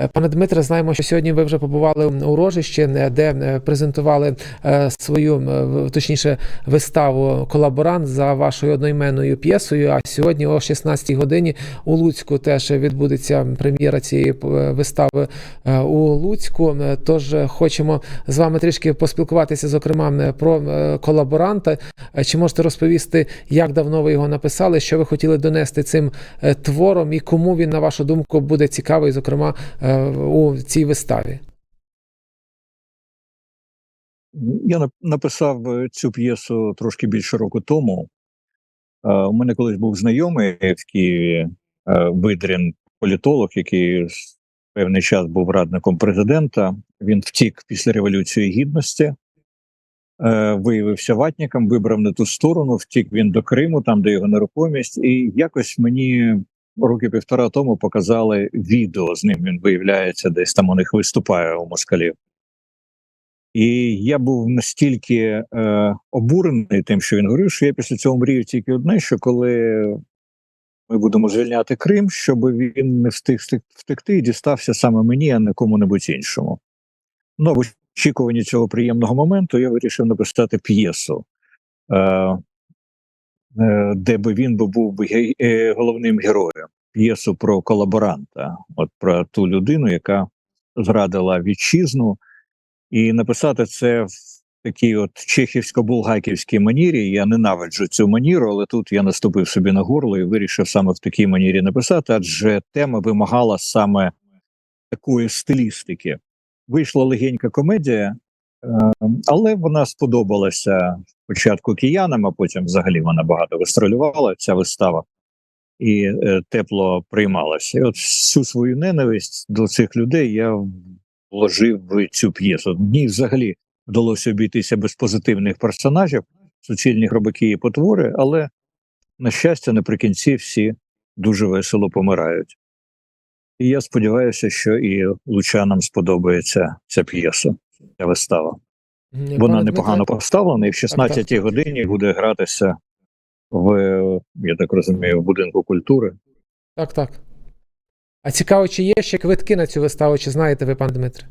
Е, Пане Дмитре, знаємо, що сьогодні ви вже побували у Рожищі, е, де е, презентували свою, точніше, виставу колаборант за вашою одноіменною п'єсою. А сьогодні о 16-й годині у Луцьку теж відбудеться прем'єра цієї вистави у Луцьку. Тож хочемо з вами трішки поспілкуватися, зокрема, про колаборанта. Чи можете розповісти, як давно ви його написали, що ви хотіли донести цим твором, і кому він, на вашу думку, буде цікавий, зокрема, у цій виставі? Я написав е, цю п'єсу трошки більше року тому. Е, У мене колись був знайомий в Києві е, Видрін, політолог, який певний час був радником президента. Він втік після Революції Гідності, е, виявився ватником, вибрав не ту сторону, втік він до Криму, там де його нерухомість, і якось мені роки півтора тому показали відео з ним. Він виявляється, десь там у них виступає у москалів. І я був настільки е, обурений тим, що він говорив, що я після цього мрію тільки одне: що коли ми будемо звільняти Крим, щоб він не встиг втекти і дістався саме мені, а не кому-небудь іншому. Ну, в очікуванні цього приємного моменту я вирішив написати п'єсу, е, де би він був би е, головним героєм. П'єсу про колаборанта, от про ту людину, яка зрадила вітчизну, і написати це в такій от чехівсько-булгаківській манірі. Я ненавиджу цю маніру, але тут я наступив собі на горло і вирішив саме в такій манірі написати, адже тема вимагала саме такої стилістики. Вийшла легенька комедія, е, але вона сподобалася спочатку киянам, а потім взагалі вона багато гастролювала, ця вистава, і е, тепло приймалася. І от всю свою ненависть до цих людей я вложив в цю п'єсу. Мені взагалі вдалося обійтися без позитивних персонажів, суцільні гробаки і потвори, але, на щастя, наприкінці всі дуже весело помирають. І я сподіваюся, що і лучанам сподобається ця п'єса, ця вистава. Вона непогано поставлена, і в 16 так. годині буде гратися в, я так розумію, в будинку культури. Так, так. А цікаво, чи є ще квитки на цю виставу, чи знаєте ви, пан Дмитре?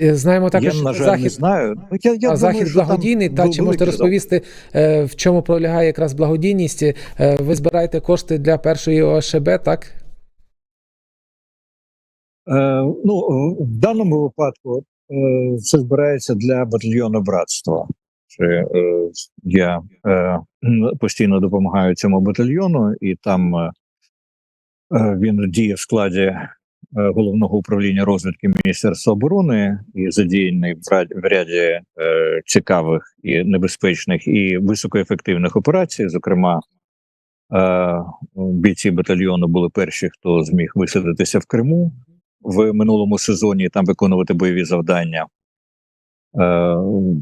Е, Знаємо також, я, що на жаль, захід, не знаю. Ну, я, я а думаю, захід що благодійний. Та чи можете розповісти, е, в чому полягає якраз благодійність? Е, Ви збираєте кошти для першої ОШБ, так? Е, ну, е, в даному випадку е, це збирається для батальйону братства. Чи, я постійно допомагаю цьому батальйону, і там він діє в складі головного управління розвідки Міністерства оборони і задіяний в ряд- в ряді цікавих і небезпечних і високоефективних операцій. Зокрема, бійці батальйону були перші, хто зміг висадитися в Криму в минулому сезоні там виконувати бойові завдання. Е,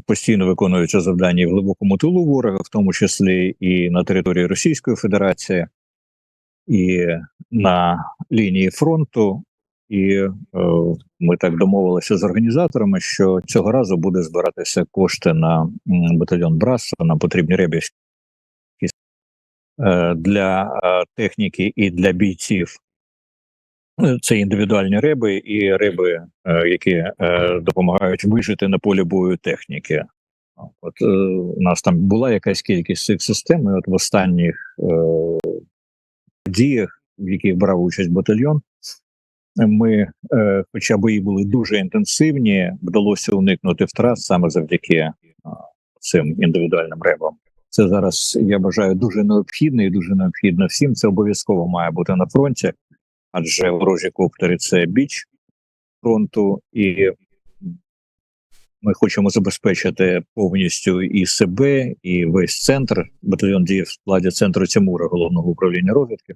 постійно виконуються завдання в глибокому тилу ворога, в тому числі і на території Російської Федерації, і на лінії фронту. І е, ми так домовилися з організаторами, що цього разу буде збиратися кошти на батальйон Братства, нам потрібні ребівські е, для е, техніки і для бійців Це індивідуальні риби і риби, е, які е, допомагають вижити на полі бою техніки. От е, у нас там була якась кількість цих систем. І от в останніх е, діях, в яких брав участь батальйон, ми, е, хоча бої були дуже інтенсивні, вдалося уникнути втрат саме завдяки е, цим індивідуальним рибам. Це зараз я вважаю дуже необхідно і дуже необхідно всім. Це обов'язково має бути на фронті адже ворожі коптери це біч фронту, і ми хочемо забезпечити повністю і себе, і весь центр. Батальйон діє в складі центру Тимура, головного управління розвідки.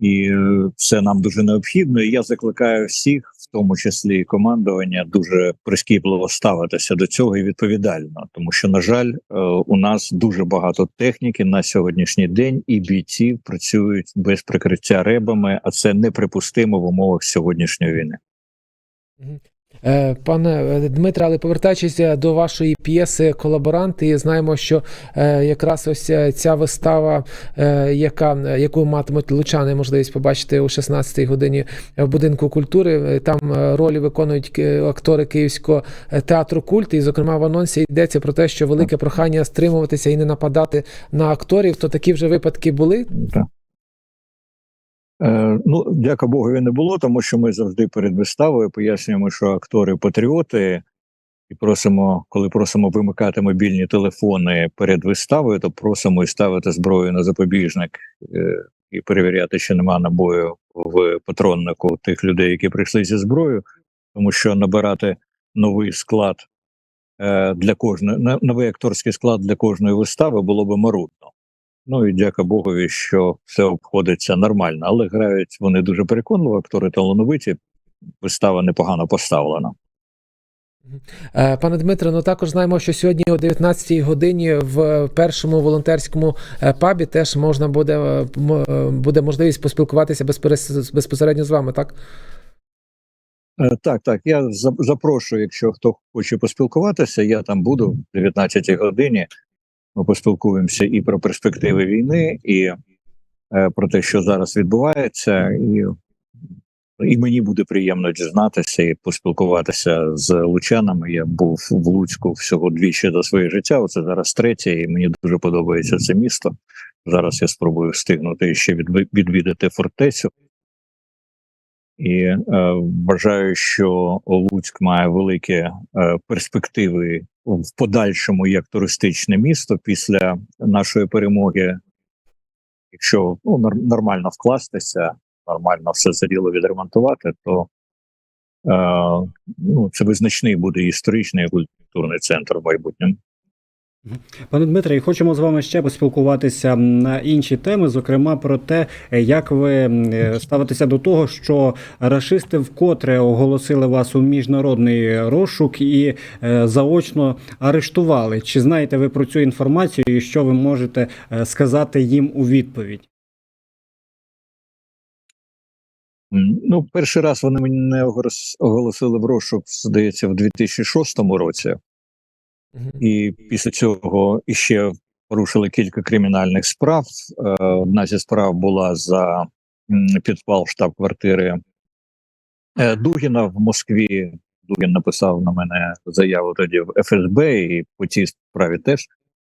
І це нам дуже необхідно. І я закликаю всіх, тому числі і командування, дуже прискіпливо ставитися до цього і відповідально, тому що, на жаль, е, у нас дуже багато техніки на сьогоднішній день, і бійців працюють без прикриття ребами, а це неприпустимо в умовах сьогоднішньої війни. Е, Пане е, Дмитре, але повертаючись е, до вашої п'єси Колаборанти, знаємо, що якраз ось ця вистава, яка, яку матимуть лучани можливість побачити о 16-й годині в будинку культури. Там ролі виконують актори Київського театру культ. І, зокрема, в анонсі йдеться про те, що велике прохання стримуватися і не нападати на акторів. То такі вже випадки були. Так. Е, ну, дяка Богові не було, тому що ми завжди перед виставою пояснюємо, що актори патріоти, і просимо, коли просимо вимикати мобільні телефони перед виставою, то просимо і ставити зброю на запобіжник е, і перевіряти, чи нема набою в патроннику тих людей, які прийшли зі зброєю, тому що набирати новий склад е, для кожної новий акторський склад для кожної вистави було би марудно. Ну і дяка Богові, що все обходиться нормально, але грають вони дуже переконливо, актори талановиті, вистава непогано поставлена. Е, Пане Дмитре, ну також знаємо, що сьогодні о 19-й годині в першому волонтерському е, пабі теж можна буде, е, буде можливість поспілкуватися безпосередньо з вами, так? Так, так. Я за- запрошую, якщо хто хоче поспілкуватися, я там буду в 19-й годині. Ми поспілкуємося і про перспективи війни, і е, про те, що зараз відбувається, і, і мені буде приємно дізнатися і поспілкуватися з лучанами. Я був в Луцьку всього двічі за своє життя. Оце зараз третє, і мені дуже подобається це місто. Зараз я спробую встигнути ще відвідати фортецю. І е, вважаю, що Луцьк має великі е, перспективи в подальшому як туристичне місто після нашої перемоги. Якщо ну, нор- нормально вкластися, нормально все це діло відремонтувати, то е, ну, це визначний буде історичний і культурний центр в майбутньому. Пане Дмитре, і хочемо з вами ще поспілкуватися на інші теми, зокрема про те, як ви е, ставитеся до того, що рашисти вкотре оголосили вас у міжнародний розшук і е, заочно арештували. Чи знаєте ви про цю інформацію, і що ви можете е, сказати їм у відповідь? Ну, перший раз вони мене оголос- оголосили в розшук, здається, в 2006 році. І після цього іще порушили кілька кримінальних справ. Е, Одна зі справ була за підпал штаб-квартири е, Дугіна в Москві. Дугін написав на мене заяву тоді в ФСБ, і по цій справі теж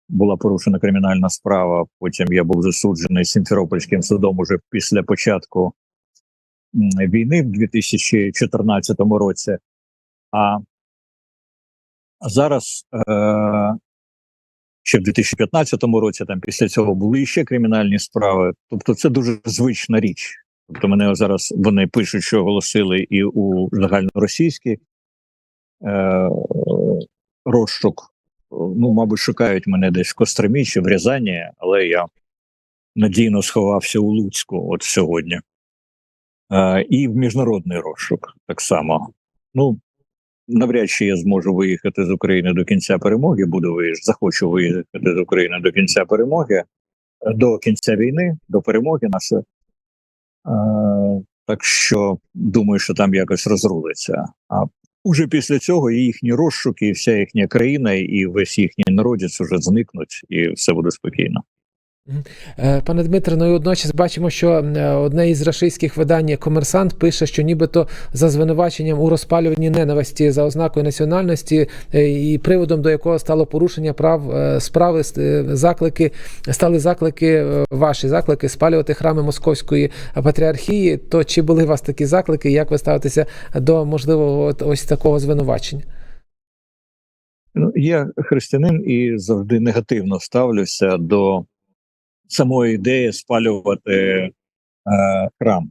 була порушена кримінальна справа. Потім я був засуджений Сімферопольським судом уже після початку війни в 2014 році. А зараз е, ще в 2015 році, там після цього були ще кримінальні справи. Тобто, це дуже звична річ. Тобто, мене зараз вони пишуть, що оголосили і у загальноросійський е, розшук. Ну, мабуть, шукають мене десь в Костромі чи в Рязані, але я надійно сховався у Луцьку от сьогодні. Е, і в міжнародний розшук так само. Ну, навряд чи я зможу виїхати з України до кінця перемоги. Буду виїжджати, захочу виїхати з України до кінця перемоги, до кінця війни, до перемоги нашої. Е, так що думаю, що там якось розрулиться. А уже після цього і їхні розшуки, і вся їхня країна, і весь їхній народець уже зникнуть, і все буде спокійно. Е, Пане Дмитре, ну і одночас бачимо, що е, одне із рашистських видань Комерсант пише, що нібито за звинуваченням у розпалюванні ненависті за ознакою національності е, і приводом до якого стало порушення прав справи заклики стали заклики, ваші заклики спалювати храми Московської патріархії. То чи були у вас такі заклики? Як ви ставитеся до можливого ось такого звинувачення? Ну, я християнин і завжди негативно ставлюся до самої ідеї спалювати е, храм.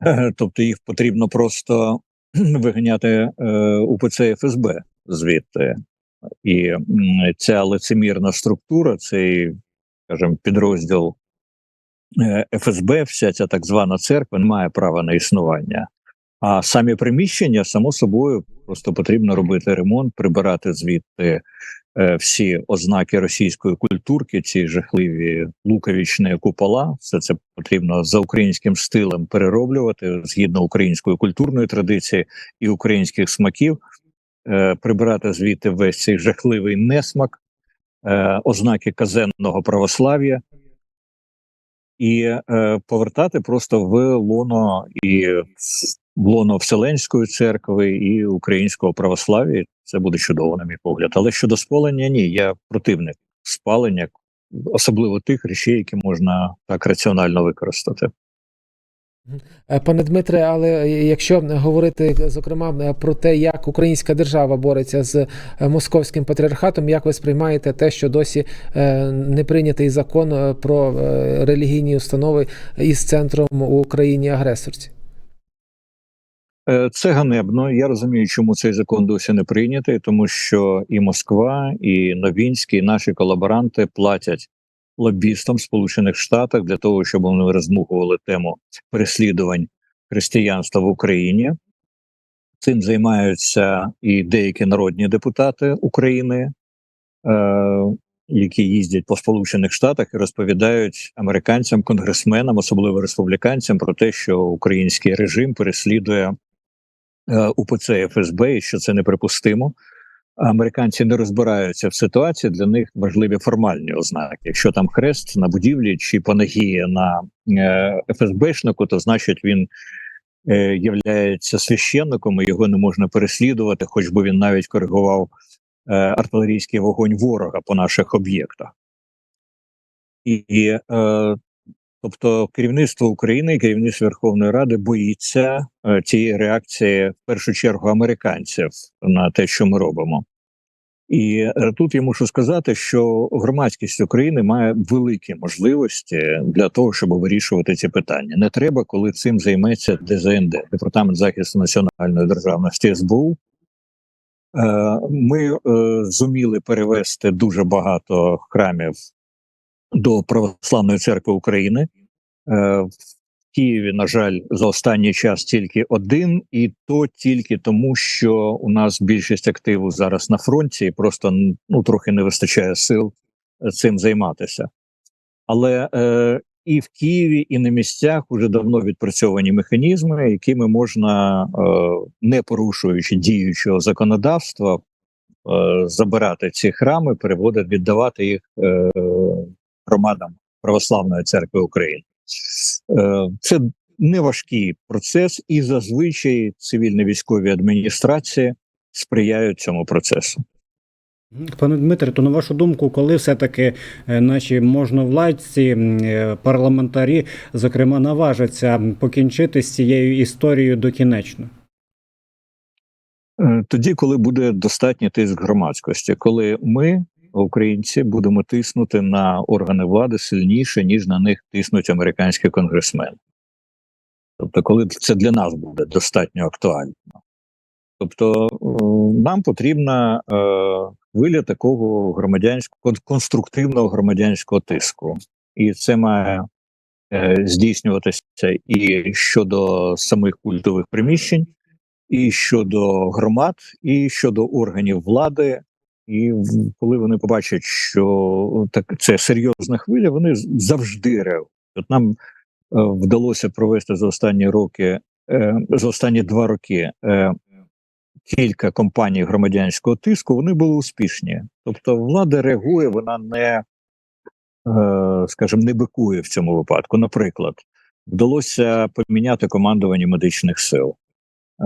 Тобто їх потрібно просто виганяти е, УПЦ ФСБ звідти. І ця лицемірна структура, цей, скажімо, підрозділ е, ФСБ, вся ця так звана церква не має права на існування. А самі приміщення, само собою, просто потрібно робити ремонт, прибирати звідти всі ознаки російської культурки, ці жахливі луковічні купола. Все це потрібно за українським стилем перероблювати згідно української культурної традиції і українських смаків, е, прибирати звідти весь цей жахливий несмак, е, ознаки казенного православ'я. І е, повертати просто в лоно і лоно Вселенської церкви і українського православ'я. Це буде чудово, на мій погляд. Але щодо спалення, ні, я противник спалення, особливо тих речей, які можна так раціонально використати. Е, Пане Дмитре, але якщо говорити зокрема про те, як українська держава бореться з е, московським патріархатом, як ви сприймаєте те, що досі е, не прийнятий закон про релігійні установи із центром у Україні агресорці? Е, Це ганебно. Я розумію, чому цей закон досі не прийнятий, тому що і Москва, і Новінський, і наші колаборанти платять лобістам Сполучених Штатів для того, щоб вони роздмухували тему переслідувань християнства в Україні. Цим займаються і деякі народні депутати України, е, які їздять по Сполучених Штатах і розповідають американцям, конгресменам, особливо республіканцям, про те, що український режим переслідує е, УПЦ ФСБ і що це неприпустимо. Американці не розбираються в ситуації. Для них важливі формальні ознаки. Якщо там хрест на будівлі чи панагія на е, ФСБшнику, то значить він е, являється священником, і його не можна переслідувати, хоч би він навіть коригував артилерійський вогонь ворога по наших об'єктах. І, і е, тобто керівництво України, керівництво Верховної Ради боїться е, цієї реакції в першу чергу американців на те, що ми робимо. І е, тут я мушу сказати, що громадськість України має великі можливості для того, щоб вирішувати ці питання. Не треба, коли цим займеться ДЗНД, департамент захисту національної державності СБУ. Е, Ми зуміли перевести дуже багато храмів до Православної церкви України. Е, В Києві, на жаль, за останній час тільки один, і то тільки тому, що у нас більшість активу зараз на фронті, і просто ну трохи не вистачає сил е, цим займатися. Але е, і в Києві, і на місцях уже давно відпрацьовані механізми, якими можна, е, не порушуючи діючого законодавства, е, забирати ці храми, переводити, віддавати їх е, громадам Православної церкви України. Е, Це не важкий процес, і зазвичай цивільно-військові адміністрації сприяють цьому процесу. Пане Дмитре, то на вашу думку, коли все-таки е, наші можновладці, е, парламентарі, зокрема, наважаться покінчити з цією історією докінечно? Тоді, коли буде достатній тиск громадськості, коли ми, українці, будемо тиснути на органи влади сильніше, ніж на них тиснуть американські конгресмени. Тобто, коли це для нас буде достатньо актуально. Тобто, е, нам потрібна е, хвиля такого громадянського конструктивного громадянського тиску, і це має е, здійснюватися і щодо самих культових приміщень, і щодо громад, і щодо органів влади. І коли вони побачать, що так це серйозна хвиля, вони завжди реагують. От нам е, вдалося провести за останні роки, е, за останні два роки е, кілька компаній громадянського тиску. Вони були успішні. Тобто, влада реагує, вона не, е, скажімо, не бикує в цьому випадку. Наприклад, вдалося поміняти командування медичних сил. Е,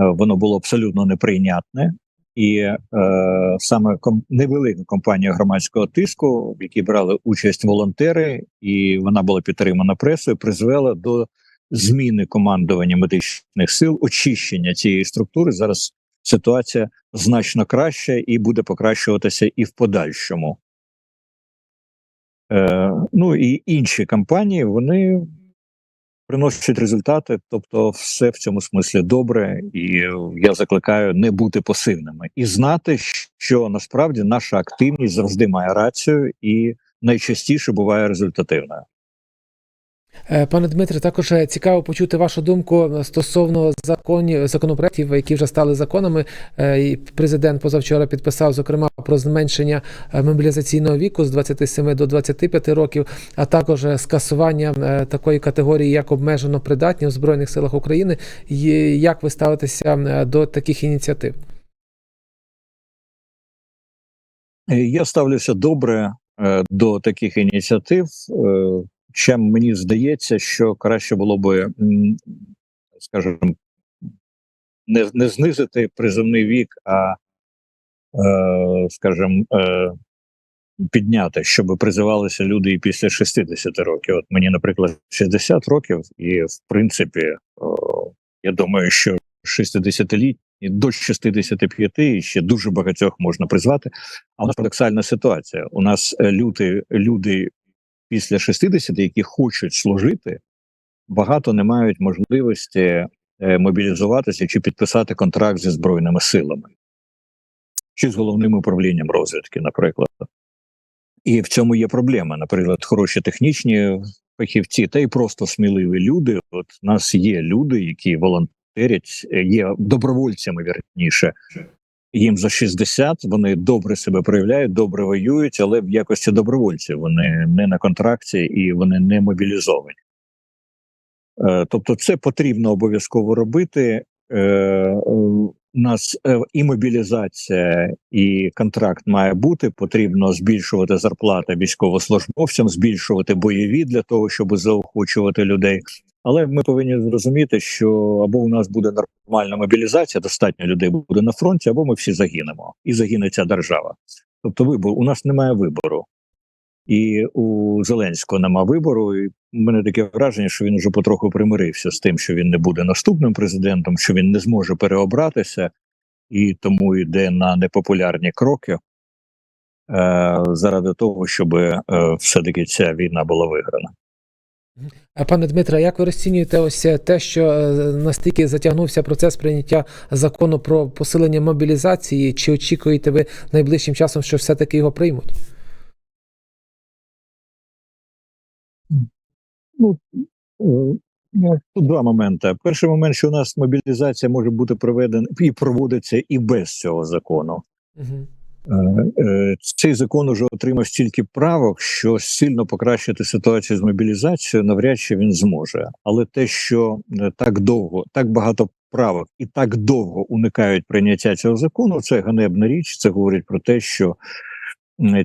Воно було абсолютно неприйнятне, і е, саме ком- невелика компанія громадського тиску, в якій брали участь волонтери, і вона була підтримана пресою, призвела до зміни командування медичних сил, очищення цієї структури. Зараз ситуація значно краща і буде покращуватися і в подальшому. Е, ну і інші компанії вони приносять результати, тобто все в цьому смислі добре, і я закликаю не бути пасивними і знати, що насправді наша активність завжди має рацію і найчастіше буває результативною. Е, Пане Дмитре, також е, цікаво почути вашу думку стосовно законів законопроектів, які вже стали законами. Е, Президент позавчора підписав, зокрема, про зменшення мобілізаційного віку з 27 до 25 років, а також скасування такої категорії, як обмежено придатні у збройних силах України. Як ви ставитеся до таких ініціатив? Я ставлюся добре до таких ініціатив. Е, Ще мені здається, що краще було би, скажімо, не, не знизити призовний вік, а, е, скажімо, е, підняти, щоб призивалися люди і після 60 років. От мені, наприклад, 60 років, і в принципі, о, я думаю, що 60-літні до 65 і ще дуже багатьох можна призвати. А у нас парадоксальна ситуація. У нас е, люди, люди після 60, які хочуть служити, багато не мають можливості е, мобілізуватися чи підписати контракт зі збройними силами, чи з головним управлінням розвідки, наприклад. І в цьому є проблема. Наприклад, хороші технічні фахівці, та й просто сміливі люди. От у нас є люди, які волонтерять, е, є добровольцями, вірніше. Їм за 60, вони добре себе проявляють, добре воюють, але в якості добровольців вони не на контракті і вони не мобілізовані. Е, тобто, це потрібно обов'язково робити. Е, у нас е, і мобілізація, і контракт має бути. Потрібно збільшувати зарплати військовослужбовцям, збільшувати бойові для того, щоб заохочувати людей. Але ми повинні зрозуміти, що або у нас буде нормальна мобілізація, достатньо людей буде на фронті, або ми всі загинемо, і загине ця держава. Тобто, вибор у нас немає вибору, і у Зеленського немає вибору. І в мене таке враження, що він уже потроху примирився з тим, що він не буде наступним президентом, що він не зможе переобратися, і тому йде на непопулярні кроки е, заради того, щоб е, все-таки ця війна була виграна. Е, Пане Дмитре, як ви розцінюєте ось те, що е, настільки затягнувся процес прийняття закону про посилення мобілізації? Чи очікуєте ви найближчим часом, що все-таки його приймуть? Ну, е, ну, тут два моменти. Перший момент, що у нас мобілізація може бути проведена і проводиться і без цього закону. Угу. Е, е, Цей закон уже отримав стільки правок, що сильно покращити ситуацію з мобілізацією навряд чи він зможе. Але те, що е, так довго, так багато правок і так довго уникають прийняття цього закону, це ганебна річ. Це говорить про те, що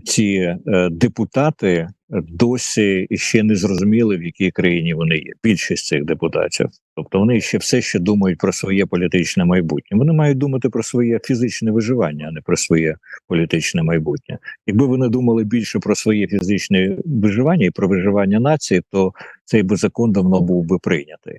ці е, депутати досі ще не зрозуміли, в якій країні вони є. Більшість цих депутатів, тобто вони ще все ще думають про своє політичне майбутнє. Вони мають думати про своє фізичне виживання, а не про своє політичне майбутнє. Якби вони думали більше про своє фізичне виживання і про виживання нації, то цей би закон давно був би прийнятий.